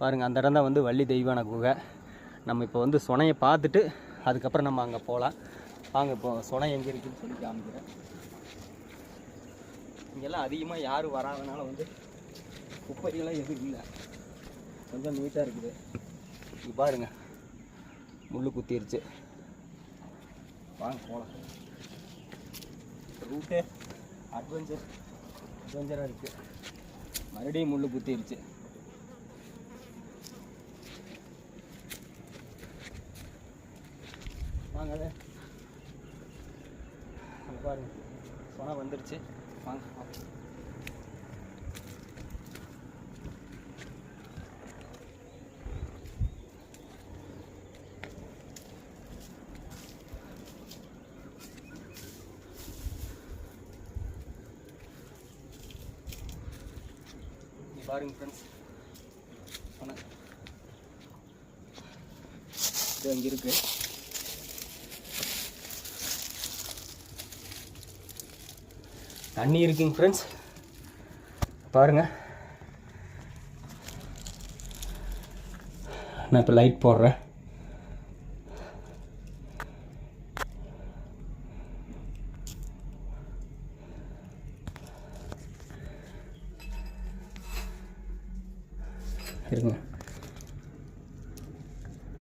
பாருங்கள் அந்த இடம் தான் வந்து வள்ளி தெய்வான குகை. நம்ம இப்போ வந்து சுனையை பார்த்துட்டு அதுக்கப்புறம் நம்ம அங்கே போகலாம் வாங்க இப்போ சுனை எங்கே இருக்குன்னு சொல்லி காமிக்கிறேன். இங்கெல்லாம் அதிகமாக யாரும் வராதனால வந்து குப்பைகள்லாம் எதுவும் இல்லை. கொஞ்சம் நீட்டாக இருக்குது. இங்கே பாருங்கள் முள் குத்திருச்சு. வாங்க போகலாம் ரூட்டே அட்வென்ச்சர் அட்வென்ச்சராக இருக்குது மறுபடியும் முள் குத்திருச்சு. வாங்க அது பாருங்க. சொன்னா வந்துடுச்சு வாங்க பாருங்க ஃப்ரெண்ட்ஸ் சொன்னேன். இது அங்கே இருக்குது தண்ணி இருக்குங்க ஃப்ரெண்ட்ஸ் பாருங்கள் நான் இப்போ லைட் போடுறேன். இருக்குங்க